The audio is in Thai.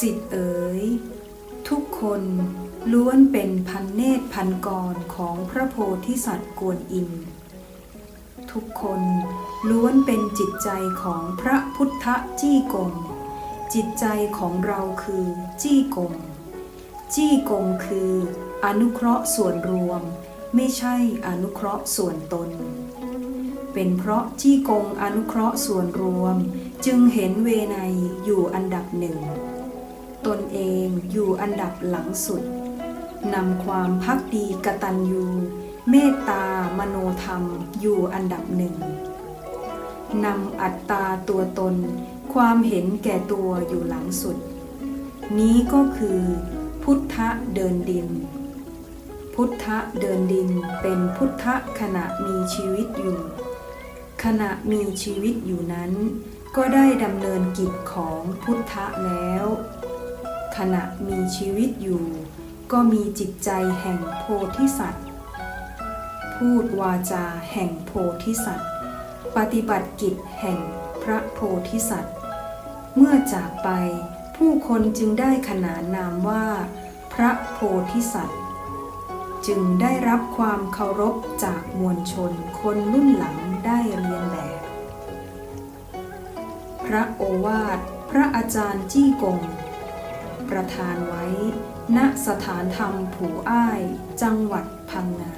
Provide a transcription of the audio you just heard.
สิทธิ์เอ๋ย ทุกคนล้วนเป็นพันเนตรพันกรของพระโพธิสัตว์กวนอิมทุกคนล้วนเป็นจิตใจของพระพุทธจี้กง จิตใจของเราคือจี้กง จี้กงคืออนุเคราะห์ส่วนรวม ไม่ใช่อนุเคราะห์ส่วนตน เป็นเพราะจี้กงอนุเคราะห์ส่วนรวม จึงเห็นเวไนยอยู่อันดับหนึ่ง ตนเองอยู่อันดับหลังสุด นำความพักดีกตัญญูเมตตามโนธรรมอยู่อันดับหนึ่งนำอัตตาตัวตน ความเห็นแก่ตัวอยู่หลังสุด นี้ก็คือพุทธะเดินดิน พุทธะเดินดินเป็นพุทธะขณะมีชีวิตอยู่ ขณะมีชีวิตอยู่นั้น ก็ได้ดำเนินกิจของพุทธะแล้ว ขณะมีชีวิตอยู่ ก็มีจิตใจแห่งโพธิสัตว์ พูดวาจาแห่งโพธิสัตว์ ปฏิบัติกิจแห่งพระโพธิสัตว์ เมื่อจากไปผู้คนจึงได้ขนานนามว่า พระโพธิสัตว์ จึงได้รับความเคารพจากมวลชนคนรุ่นหลังได้เรียนแบบ พระโอวาทพระอาจารย์จี้กง ประทานไว้ ณสถานธรรมผูอ้าย จังหวัดพังงา